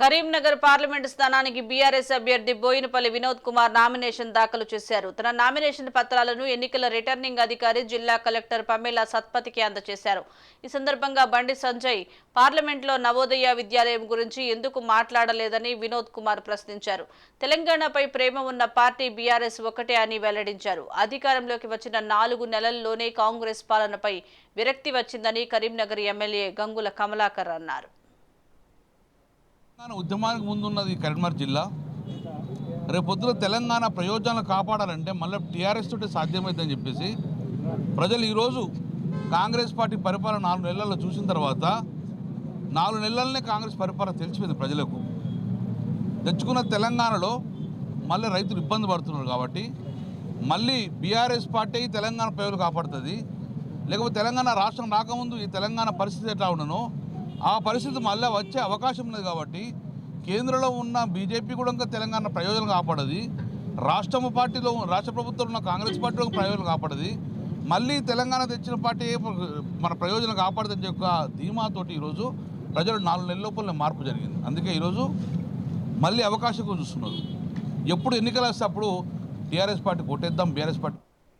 Karimnagar parliament స్థానానికి BRS అభ్యర్థి Boinapalli Vinod Kumar nomination దాఖలు చేశారు. తన నామినేషన్ పత్రాలను ఎన్నికల రిటర్నింగ్ అధికారి జిల్లా కలెక్టర్ పమేలా సత్పతికి అందజేశారు. ఈ సందర్భంగా బండి సంజయ్ పార్లమెంట్లో నవోదయ విద్యాలయం గురించి ఎందుకు మాట్లాడలేదని వినోద్ కుమార్ ప్రశ్నించారు. తెలంగాణపై ప్రేమ ఉన్న పార్టీ బీఆర్ఎస్ ఒకటే అని వెల్లడించారు. అధికారంలోకి వచ్చిన నాలుగు నెలల్లోనే కాంగ్రెస్ పాలనపై విరక్తి వచ్చిందని కరీంనగర్ ఎమ్మెల్యే గంగుల కమలాకర్ అన్నారు. తెలంగాణ ఉద్యమానికి ముందున్నది కరీంనగర్ జిల్లా. రేపొద్దున తెలంగాణ ప్రయోజనాలు కాపాడాలంటే మళ్ళీ టీఆర్ఎస్ తోటి సాధ్యమైందని చెప్పేసి ప్రజలు ఈరోజు కాంగ్రెస్ పార్టీ పరిపాలన నాలుగు నెలల్లో చూసిన తర్వాత నాలుగు నెలలనే కాంగ్రెస్ పరిపాలన తెలిసిపోయింది ప్రజలకు. తెచ్చుకున్న తెలంగాణలో మళ్ళీ రైతులు ఇబ్బంది పడుతున్నారు కాబట్టి మళ్ళీ బీఆర్ఎస్ పార్టీ తెలంగాణ ప్రజలు కాపాడుతుంది. లేకపోతే తెలంగాణ రాష్ట్రం రాకముందు ఈ తెలంగాణ పరిస్థితి ఎట్లా ఉండనో ఆ పరిస్థితి మళ్ళీ వచ్చే అవకాశం ఉన్నది కాబట్టి కేంద్రంలో ఉన్న బీజేపీ కూడా ఇంకా తెలంగాణ ప్రయోజనం కాపాడది. రాష్ట్రం పార్టీలో రాష్ట్ర ప్రభుత్వంలో ఉన్న కాంగ్రెస్ పార్టీలో ప్రయోజనం కాపాడది. మళ్ళీ తెలంగాణ తెచ్చిన పార్టీ మన ప్రయోజనం కాపాడదని యొక్క ధీమాతోటి ఈరోజు ప్రజలు నాలుగు నెలల లోపల మార్పు జరిగింది. అందుకే ఈరోజు మళ్ళీ అవకాశం చూస్తున్నారు. ఎప్పుడు ఎన్నికలు వస్తే అప్పుడు టీఆర్ఎస్ పార్టీ కొట్టేద్దాం బీఆర్ఎస్ పార్టీ